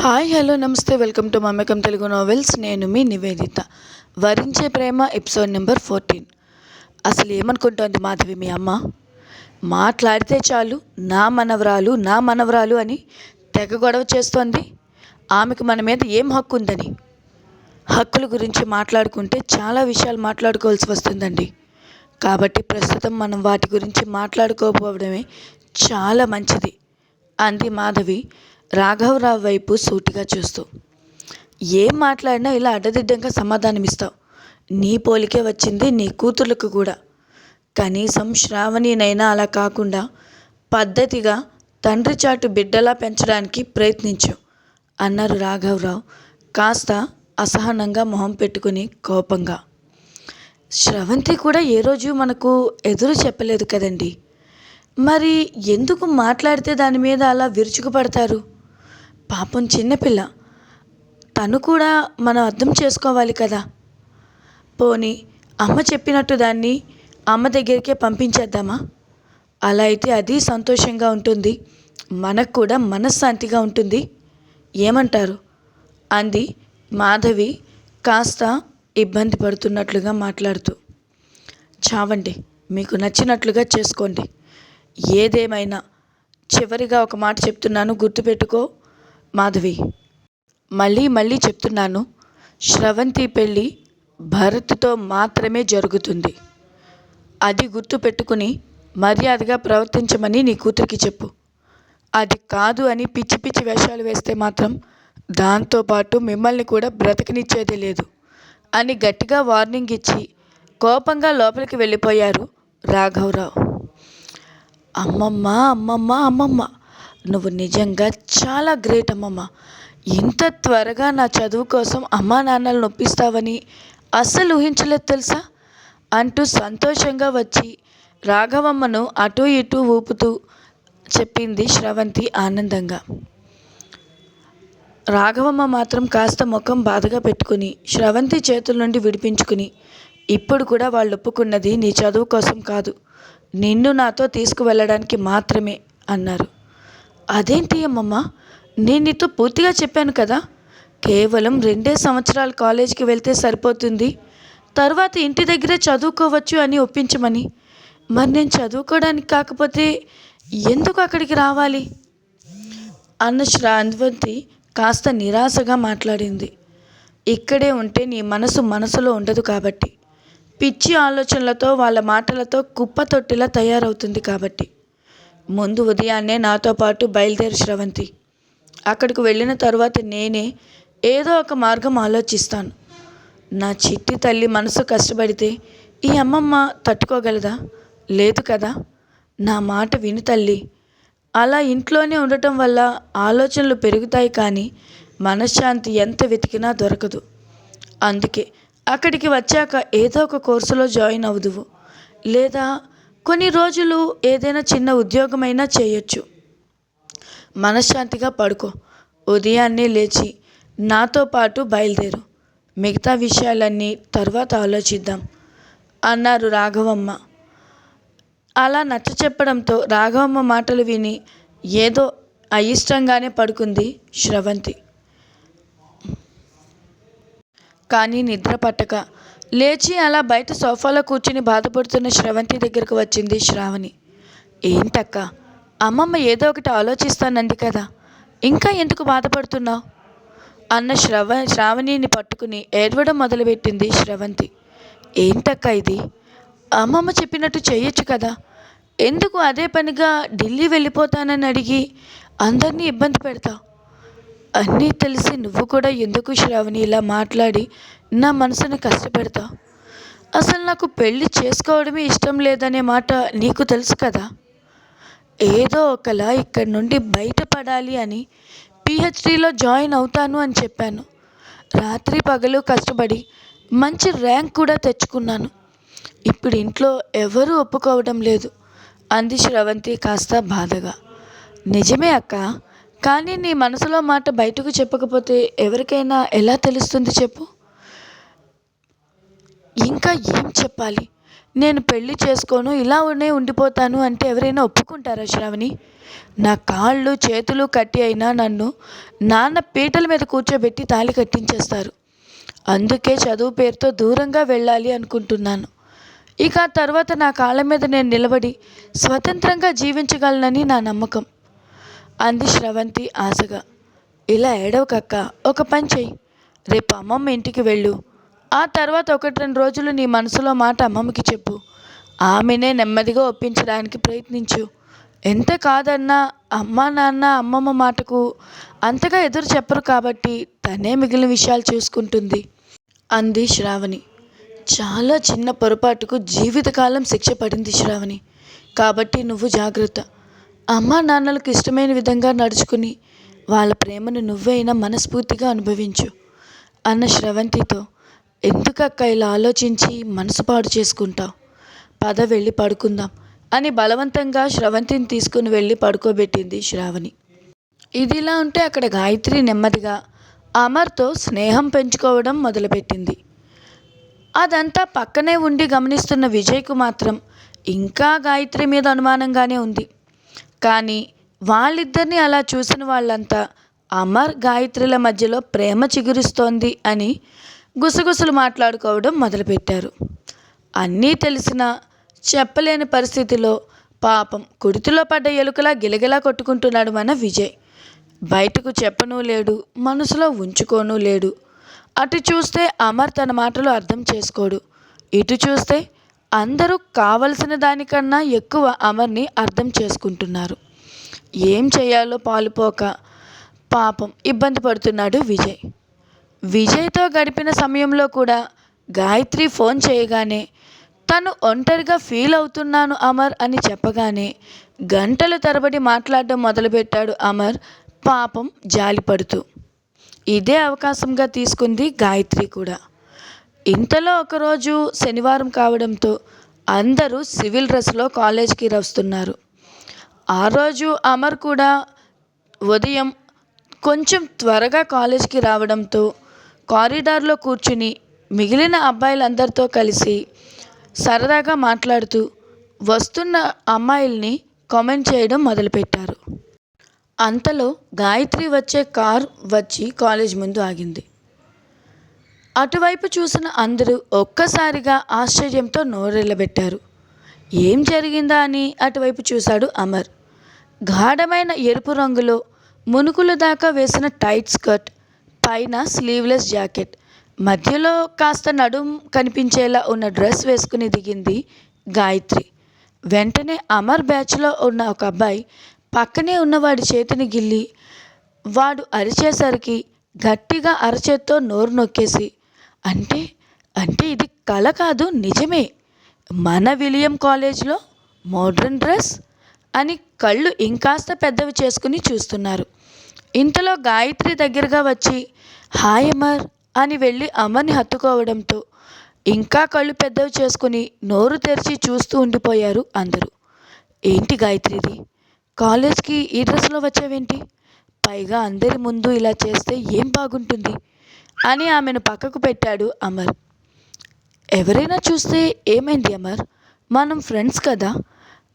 Hi hello నమస్తే welcome to Mamekam Telugu novels నేను మీ నివేదిత. వరించే ప్రేమ ఎపిసోడ్ నెంబర్ ఫోర్టీన్ అసలు ఏమనుకుంటోంది మాధవి మీ అమ్మ? మాట్లాడితే చాలు నా మనవరాలు నా మనవరాలు అని తెగ గొడవ చేస్తోంది. ఆమెకు మన మీద ఏం హక్కు ఉందని? హక్కుల గురించి మాట్లాడుకుంటే చాలా విషయాలు మాట్లాడుకోవాల్సి వస్తుందండి. కాబట్టి ప్రస్తుతం మనం వాటి గురించి మాట్లాడుకోకపోవడమే చాలా మంచిది. అంది మాధవి. రాఘవరావు వైపు సూటిగా చూస్తూ ఏం మాట్లాడినా ఇలా అడ్డదిడ్డంగా సమాధానమిస్తావు. నీ పోలికే వచ్చింది నీ కూతుర్లకు కూడా. కనీసం శ్రావణినైనా అలా కాకుండా పద్ధతిగా తండ్రి చాటు బిడ్డలా పెంచడానికి ప్రయత్నించు అన్నారు రాఘవరావు కాస్త అసహనంగా మొహం పెట్టుకుని కోపంగా. శ్రవంతి కూడా ఏ రోజు మనకు ఎదురు చెప్పలేదు కదండి. మరి ఎందుకు మాట్లాడితే దాని మీద అలా విరుచుకుపడతారు? పాపం చిన్నపిల్ల తను కూడా మనం అర్థం చేసుకోవాలి కదా. పోనీ అమ్మ చెప్పినట్టు దాన్ని అమ్మ దగ్గరికే పంపించేద్దామా? అలా అయితే అది సంతోషంగా ఉంటుంది. మనకు కూడా మనశ్శాంతిగా ఉంటుంది. ఏమంటారు? అంది మాధవి కాస్త ఇబ్బంది పడుతున్నట్లుగా మాట్లాడుతూ. చావండి మీకు నచ్చినట్లుగా చేసుకోండి. ఏదేమైనా చివరిగా ఒక మాట చెప్తున్నాను గుర్తుపెట్టుకో. మాధవి మళ్ళీ మళ్ళీ చెప్తున్నాను శ్రవంతి పెళ్ళి భరత్తో మాత్రమే జరుగుతుంది. అది గుర్తు పెట్టుకుని మర్యాదగా ప్రవర్తించమని నీ కూతురికి చెప్పు. అది కాదు అని పిచ్చి పిచ్చి వేషాలు వేస్తే మాత్రం దాంతోపాటు మిమ్మల్ని కూడా బ్రతకనిచ్చేది లేదు. అని గట్టిగా వార్నింగ్ ఇచ్చి కోపంగా లోపలికి వెళ్ళిపోయారు రాఘవరావు. అమ్మమ్మ అమ్మమ్మ అమ్మమ్మ నువ్వు నిజంగా చాలా గ్రేట్ అమ్మమ్మ. ఇంత త్వరగా నా చదువు కోసం అమ్మా నాన్నలు నొప్పిస్తావని అస్సలు ఊహించలేదు తెలుసా? అంటూ సంతోషంగా వచ్చి రాఘవమ్మను అటు ఇటు ఊపుతూ చెప్పింది శ్రవంతి ఆనందంగా. రాఘవమ్మ మాత్రం కాస్త ముఖం బాధగా పెట్టుకుని శ్రవంతి చేతుల నుండి విడిపించుకుని ఇప్పుడు కూడా వాళ్ళు ఒప్పుకున్నది నీ చదువు కోసం కాదు నిన్ను నాతో తీసుకువెళ్ళడానికి మాత్రమే అన్నారు. అదేంటి అమ్మమ్మ? నేను నీతో పూర్తిగా చెప్పాను కదా. కేవలం రెండే సంవత్సరాలు కాలేజీకి వెళ్తే సరిపోతుంది. తర్వాత ఇంటి దగ్గరే చదువుకోవచ్చు అని ఒప్పించమని. మరి నేను చదువుకోవడానికి కాకపోతే ఎందుకు అక్కడికి రావాలి? అన్న శ్రాంతివంతి కాస్త నిరాశగా మాట్లాడింది. ఇక్కడే ఉంటే నీ మనసు మనసులో ఉండదు కాబట్టి. పిచ్చి ఆలోచనలతో వాళ్ళ మాటలతో కుప్ప తొట్టిలా తయారవుతుంది కాబట్టి. ముందు ఉదయాన్నే నాతో పాటు బయలుదేరి శ్రవంతి. అక్కడికి వెళ్ళిన తర్వాత నేనే ఏదో ఒక మార్గం ఆలోచిస్తాను. నా చిట్టి తల్లి మనసు కష్టపడితే ఈ అమ్మమ్మ తట్టుకోగలదా? లేదు కదా? నా మాట విని తల్లి. అలా ఇంట్లోనే ఉండటం వల్ల ఆలోచనలు పెరుగుతాయి కానీ మనశ్శాంతి ఎంత వెతికినా దొరకదు. అందుకే అక్కడికి వచ్చాక ఏదో ఒక కోర్సులో జాయిన్ అవుదువు. లేదా కొన్ని రోజులు ఏదైనా చిన్న ఉద్యోగమైనా చేయొచ్చు. మనశ్శాంతిగా పడుకో. ఉదయాన్నే లేచి నాతో పాటు బయలుదేరు. మిగతా విషయాలన్నీ తర్వాత ఆలోచిద్దాం అన్నారు రాఘవమ్మ. అలా నచ్చ చెప్పడంతో రాఘవమ్మ మాటలు విని ఏదో అయిష్టంగానే పడుకుంది శ్రవంతి. కానీ నిద్ర పట్టక లేచి అలా బయట సోఫాలో కూర్చుని బాధపడుతున్న శ్రవంతి దగ్గరకు వచ్చింది శ్రావణి. ఏంటక్క? అమ్మమ్మ ఏదో ఒకటి ఆలోచిస్తానంది కదా. ఇంకా ఎందుకు బాధపడుతున్నావు? అన్న శ్రవ శ్రావణిని పట్టుకుని ఏడవడం మొదలుపెట్టింది శ్రవంతి. ఏంటక్క ఇది? అమ్మమ్మ చెప్పినట్టు చేయొచ్చు కదా. ఎందుకు అదే పనిగా ఢిల్లీ వెళ్ళిపోతానని అడిగి అందరినీ ఇబ్బంది పెడతావు? అన్నీ తెలిసి నువ్వు కూడా ఎందుకు శ్రావణి ఇలా మాట్లాడి నా మనసుని కష్టపెడతావు అసలు నాకు పెళ్ళి చేసుకోవడమే ఇష్టం లేదనే మాట నీకు తెలుసు కదా? ఏదో ఒకలా ఇక్కడి నుండి బయటపడాలి అని పిహెచ్డిలో జాయిన్ అవుతాను అని చెప్పాను. రాత్రి పగలు కష్టపడి మంచి ర్యాంక్ కూడా తెచ్చుకున్నాను. ఇప్పుడు ఇంట్లో ఎవరూ ఒప్పుకోవడం లేదు. అంది శ్రవంతి కాస్త బాధగా. నిజమే అక్క కానీ నీ మనసులో మాట బయటకు చెప్పకపోతే ఎవరికైనా ఎలా తెలుస్తుంది చెప్పు? ఇంకా ఏం చెప్పాలి? నేను పెళ్ళి చేసుకోను ఇలా ఉనే ఉండిపోతాను అంటే ఎవరైనా ఒప్పుకుంటారా శ్రావణి? నా కాళ్ళు చేతులు కట్టి అయినా నన్ను నాన్న పీటల మీద కూర్చోబెట్టి తాళి కట్టించేస్తారు. అందుకే చదువు పేరుతో దూరంగా వెళ్ళాలి అనుకుంటున్నాను. ఇక తర్వాత నా కాళ్ళ మీద నేను నిలబడి స్వతంత్రంగా జీవించగలనని నా నమ్మకం. అంది శ్రవంతి ఆశగా. ఇలా ఏడవకక్క ఒక పని చెయ్యి. రేపు అమ్మమ్మ ఇంటికి వెళ్ళు. ఆ తర్వాత ఒకటి రెండు రోజులు నీ మనసులో మాట అమ్మమ్మకి చెప్పు. ఆమెనే నెమ్మదిగా ఒప్పించడానికి ప్రయత్నించు. ఎంత కాదన్నా అమ్మ నాన్న అమ్మమ్మ మాటకు అంతగా ఎదురు చెప్పరు కాబట్టి తనే మిగిలిన విషయాలు చూసుకుంటుంది అంది శ్రావణి. చాలా చిన్న పొరపాటుకు జీవితకాలం శిక్ష పడింది శ్రావణి. కాబట్టి నువ్వు జాగ్రత్త. అమ్మా నాన్నలకు ఇష్టమైన విధంగా నడుచుకుని వాళ్ళ ప్రేమను నువ్వైనా మనస్ఫూర్తిగా అనుభవించు అన్న శ్రవంతితో ఎందుకక్క ఇలా ఆలోచించి మనసు పాడు చేసుకుంటావు? పద వెళ్ళి పడుకుందాం అని బలవంతంగా శ్రవంతిని తీసుకుని వెళ్ళి పడుకోబెట్టింది శ్రావణి. ఇదిలా ఉంటే అక్కడ గాయత్రి నెమ్మదిగా అమర్తో స్నేహం పెంచుకోవడం మొదలుపెట్టింది. అదంతా పక్కనే ఉండి గమనిస్తున్న విజయ్కు మాత్రం ఇంకా గాయత్రి మీద అనుమానంగానే ఉంది. కానీ వాళ్ళిద్దరిని అలా చూసిన వాళ్ళంతా అమర్ గాయత్రిల మధ్యలో ప్రేమ చిగురిస్తోంది అని గుసగుసలు మాట్లాడుకోవడం మొదలుపెట్టారు. అన్నీ తెలిసినా చెప్పలేని పరిస్థితిలో పాపం కుడితిలో పడ్డ ఎలుకలా గిలగిలా కొట్టుకుంటున్నాడు మన విజయ్. బయటకు చెప్పనూ లేడు మనసులో ఉంచుకోనూ లేడు. అటు చూస్తే అమర్ తన మాటలు అర్థం చేసుకోడు. ఇటు చూస్తే అందరూ కావలసిన దానికన్నా ఎక్కువ అమర్ని అర్థం చేసుకుంటున్నారు. ఏం చేయాలో పాలుపోక పాపం ఇబ్బంది పడుతున్నాడు విజయ్. విజయ్తో గడిపిన సమయంలో కూడా గాయత్రి ఫోన్ చేయగానే తను ఒంటరిగా ఫీల్ అవుతున్నాను అమర్ అని చెప్పగానే గంటల తరబడి మాట్లాడడం మొదలుపెట్టాడు అమర్ పాపం జాలిపడుతూ. ఇదే అవకాశంగా తీసుకుంది గాయత్రి కూడా. ఇంతలో ఒకరోజు శనివారం కావడంతో అందరూ సివిల్ డ్రెస్లో కాలేజ్కి వస్తున్నారు. ఆ రోజు అమర్ కూడా ఉదయం కొంచెం త్వరగా కాలేజ్కి రావడంతో కారిడార్లో కూర్చుని మిగిలిన అబ్బాయిలందరితో కలిసి సరదాగా మాట్లాడుతూ వస్తున్న అమ్మాయిల్ని కామెంట్ చేయడం మొదలుపెట్టారు. అంతలో గాయత్రి వచ్చే కార్ వచ్చి కాలేజ్ ముందు ఆగింది. అటువైపు చూసిన అందరూ ఒక్కసారిగా ఆశ్చర్యంతో నోరెళ్ళబెట్టారు. ఏం జరిగిందా అని అటువైపు చూశాడు అమర్. గాఢమైన ఎరుపు రంగులో మునుకుల దాకా వేసిన టైట్ స్కర్ట్ పైన స్లీవ్లెస్ జాకెట్ మధ్యలో కాస్త నడుం కనిపించేలా ఉన్న డ్రెస్ వేసుకుని దిగింది గాయత్రి. వెంటనే అమర్ బ్యాచ్లో ఉన్న ఒక అబ్బాయి పక్కనే ఉన్నవాడి చేతిని గిల్లి వాడు అరిచేసరికి గట్టిగా అరచేత్తో నోరు నొక్కేసి అంటే అంటే ఇది కళ కాదు నిజమే. మన విలియం కాలేజ్లో మోడ్రన్ డ్రెస్ అని కళ్ళు ఇంకాస్త పెద్దవి చేసుకుని చూస్తున్నారు. ఇంతలో గాయత్రి దగ్గరగా వచ్చి హాయ్ అమర్ అని వెళ్ళి అమర్ని హత్తుకోవడంతో ఇంకా కళ్ళు పెద్దవి చేసుకుని నోరు తెరిచి చూస్తూ ఉండిపోయారు అందరూ. ఏంటి గాయత్రిది? కాలేజ్కి ఈ డ్రెస్లో వచ్చావేంటి? పైగా అందరి ముందు ఇలా చేస్తే ఏం బాగుంటుంది? అని ఆమెను పక్కకు పెట్టాడు అమర్. ఎవరైనా చూస్తే ఏమైంది అమర్? మనం ఫ్రెండ్స్ కదా.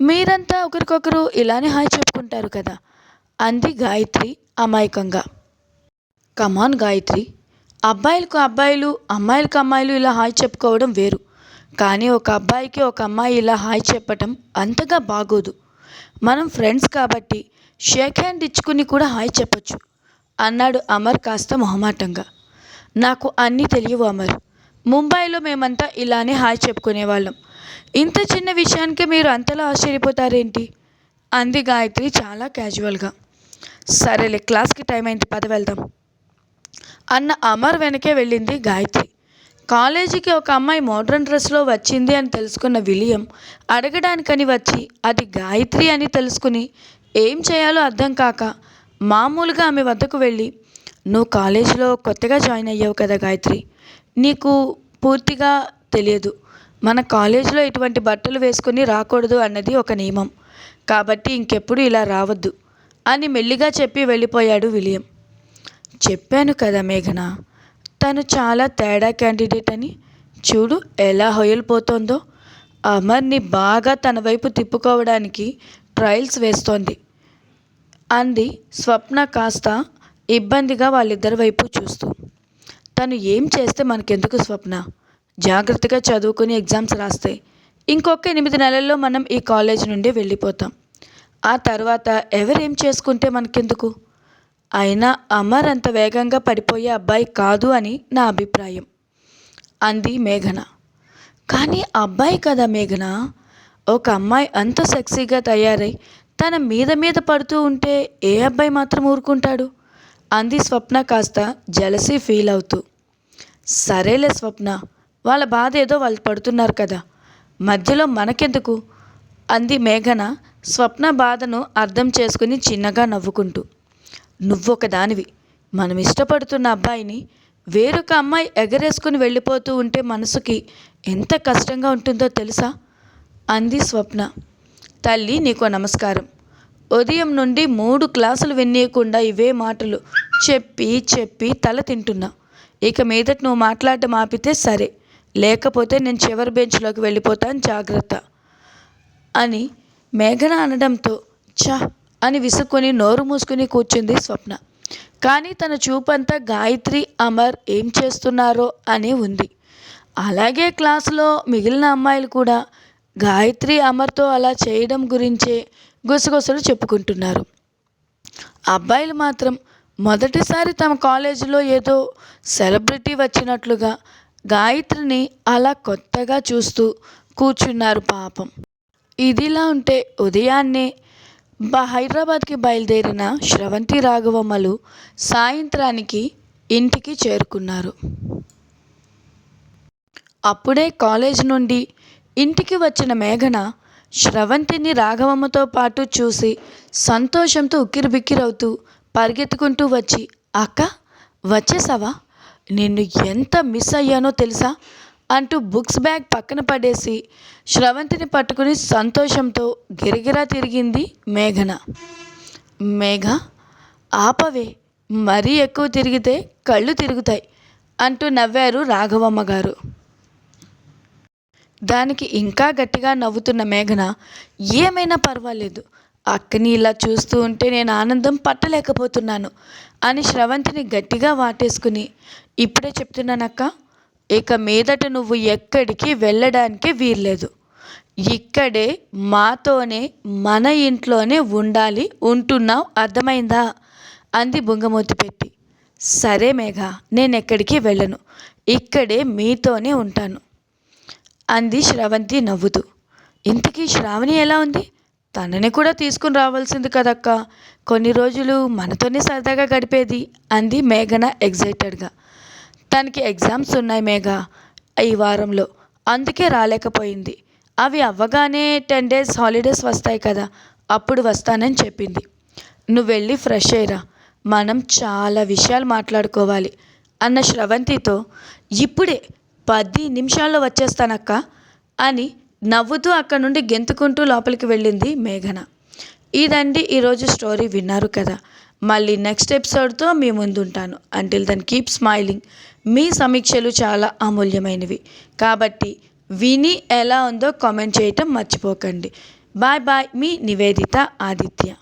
మీరంతా ఒకరికొకరు ఇలానే హాయ్ చెప్పుకుంటారు కదా. అంది గాయత్రి అమాయకంగా. Come on Gayatri. అబ్బాయిలకు అబ్బాయిలు అమ్మాయిలకు అమ్మాయిలు ఇలా హాయ్ చెప్పుకోవడం వేరు. కానీ ఒక అబ్బాయికి ఒక అమ్మాయి ఇలా హాయ్ చెప్పటం అంతగా బాగోదు. మనం ఫ్రెండ్స్ కాబట్టి షేక్ హ్యాండ్ ఇచ్చుకుని కూడా హాయ్ చెప్పొచ్చు అన్నాడు అమర్ కాస్త మొహమాటంగా. నాకు అన్నీ తెలియవు అమర్. ముంబైలో మేమంతా ఇలానే హాయ్ చెప్పుకునేవాళ్ళం. ఇంత చిన్న విషయానికి మీరు అంతలా ఆశ్చర్యపోతారేంటి? అంది గాయత్రి చాలా క్యాజువల్గా. సరేలే క్లాస్కి టైం అయింది పద వెళ్దాం. అన్న అమర్ వెనకే వెళ్ళింది గాయత్రి. కాలేజీకి ఒక అమ్మాయి మోడ్రన్ డ్రెస్లో వచ్చింది అని తెలుసుకున్న విలియం అడగడానికని వచ్చి అది గాయత్రి అని తెలుసుకుని ఏం చేయాలో అర్థం కాక మామూలుగా ఆమె వద్దకు వెళ్ళి నువ్వు కాలేజీలో కొత్తగా జాయిన్ అయ్యావు కదా గాయత్రి. నీకు పూర్తిగా తెలియదు. మన కాలేజీలో ఇటువంటి బట్టలు వేసుకుని రాకూడదు అన్నది ఒక నియమం. కాబట్టి ఇంకెప్పుడు ఇలా రావద్దు అని మెల్లిగా చెప్పి వెళ్ళిపోయాడు విలియం. చెప్పాను కదా మేఘన తను చాలా తేడా క్యాండిడేట్ అని. చూడు ఎలా హొయలిపోతోందో అమర్ని బాగా తన వైపు తిప్పుకోవడానికి ట్రయల్స్ వేస్తోంది. అంది స్వప్న కాస్త ఇబ్బందిగా వాళ్ళిద్దరి వైపు చూస్తూ తను ఏం చేస్తే మనకెందుకు స్వప్న? జాగ్రత్తగా చదువుకుని ఎగ్జామ్స్ రాస్తే ఇంకొక ఎనిమిది నెలల్లో మనం ఈ కాలేజ్ నుండి వెళ్ళిపోతాం. ఆ తర్వాత ఎవరేం చేసుకుంటే మనకెందుకు? అయినా అమర్ అంత వేగంగా పడిపోయే అబ్బాయి కాదు అని నా అభిప్రాయం అంది మేఘన. కానీ అబ్బాయి కదా మేఘన ఒక అమ్మాయి అంత సెక్సీగా తయారై తన మీద మీద పడుతూ ఉంటే ఏ అబ్బాయి మాత్రం ఊరుకుంటాడు? అంది స్వప్న కాస్త జలసీ ఫీల్ అవుతూ. సరేలే స్వప్న వాళ్ళ బాధ ఏదో వాళ్ళు పడుతున్నారు కదా మధ్యలో మనకెందుకు? అంది మేఘన స్వప్న బాధను అర్థం చేసుకుని చిన్నగా నవ్వుకుంటూ. నువ్వొక దానివి మనం ఇష్టపడుతున్న అబ్బాయిని వేరొక అమ్మాయి ఎగరేసుకుని వెళ్ళిపోతూ ఉంటే మనసుకి ఎంత కష్టంగా ఉంటుందో తెలుసా? అంది స్వప్న. తల్లి నీకో నమస్కారం. ఉదయం నుండి మూడు క్లాసులు వినియకుండా ఇవే మాటలు చెప్పి చెప్పి తల తింటున్నా. ఇక మీదట నువ్వు మాట్లాడటం ఆపితే సరే. లేకపోతే నేను చివరి బెంచ్లోకి వెళ్ళిపోతాను జాగ్రత్త అని మేఘన అనడంతో చా అని విసుక్కొని నోరు మూసుకుని కూర్చుంది స్వప్న. కానీ తన చూపంతా గాయత్రి అమర్ ఏం చేస్తున్నారో అని ఉంది. అలాగే క్లాసులో మిగిలిన అమ్మాయిలు కూడా గాయత్రి అమర్తో అలా చేయడం గురించే గుసగుసలు చెప్పుకుంటున్నారు. అబ్బాయిలు మాత్రం మొదటిసారి తమ కాలేజీలో ఏదో సెలబ్రిటీ వచ్చినట్లుగా గాయత్రిని అలా కొత్తగా చూస్తూ కూర్చున్నారు పాపం. ఇదిలా ఉంటే ఉదయాన్నే హైదరాబాద్కి బయలుదేరిన శ్రవంతి రాఘవమ్మలు సాయంత్రానికి ఇంటికి చేరుకున్నారు. అప్పుడే కాలేజ్ నుండి ఇంటికి వచ్చిన మేఘన శ్రవంతిని రాఘవమ్మతో పాటు చూసి సంతోషంతో ఉక్కిరిబిక్కిరవుతూ పరిగెత్తుకుంటూ వచ్చి అక్క వచ్చేసావా? నిన్ను ఎంత మిస్ అయ్యానో తెలుసా? అంటూ బుక్స్ బ్యాగ్ పక్కన పడేసి శ్రవంతిని పట్టుకుని సంతోషంతో గిరిగిరా తిరిగింది మేఘన. మేఘ ఆపవే. మరీ ఎక్కువ తిరిగితే కళ్ళు తిరుగుతాయి అంటూ నవ్వారు రాఘవమ్మ గారు దానికి ఇంకా గట్టిగా నవ్వుతున్న మేఘన ఏమైనా పర్వాలేదు. అక్కని ఇలా చూస్తూ ఉంటే నేను ఆనందం పట్టలేకపోతున్నాను అని శ్రవంతిని గట్టిగా వాటేసుకుని ఇప్పుడే చెప్తున్నానక్క ఇక మీదట నువ్వు ఎక్కడికి వెళ్ళడానికి వీర్లేదు ఇక్కడే మాతోనే మన ఇంట్లోనే ఉండాలి ఉంటున్నావు అర్థమైందా? అంది బుంగమూతి పెట్టి. సరే మేఘ నేను ఎక్కడికి వెళ్ళను. ఇక్కడే మీతోనే ఉంటాను. అంది శ్రవంతి నవ్వుతూ. ఇంతకీ శ్రావణి ఎలా ఉంది? తనని కూడా తీసుకుని రావాల్సింది కదక్క. కొన్ని రోజులు మనతోనే సరదాగా గడిపేది అంది మేఘన ఎగ్జైటెడ్గా తనకి ఎగ్జామ్స్ ఉన్నాయి మేఘ ఈ వారంలో. అందుకే రాలేకపోయింది. అవి అవ్వగానే టెన్ డేస్ హాలిడేస్ వస్తాయి కదా అప్పుడు వస్తానని చెప్పింది. నువ్వు వెళ్ళి ఫ్రెష్ అయ్యరా. మనం చాలా విషయాలు మాట్లాడుకోవాలి అన్న శ్రవంతితో ఇప్పుడే పది నిమిషాల్లో వచ్చేస్తానక్క అని నవ్వుతూ అక్కడ నుండి గెంతుకుంటూ లోపలికి వెళ్ళింది మేఘన. ఇదండి ఈరోజు స్టోరీ విన్నారు కదా. మళ్ళీ నెక్స్ట్ ఎపిసోడ్తో మీ ముందుంటాను. అంటిల్ దెన్ కీప్ స్మైలింగ్ మీ సమీక్షలు చాలా అమూల్యమైనవి. కాబట్టి విని ఎలా ఉందో కామెంట్ చేయటం మర్చిపోకండి. బాయ్ బాయ్ మీ నివేదిత ఆదిత్య.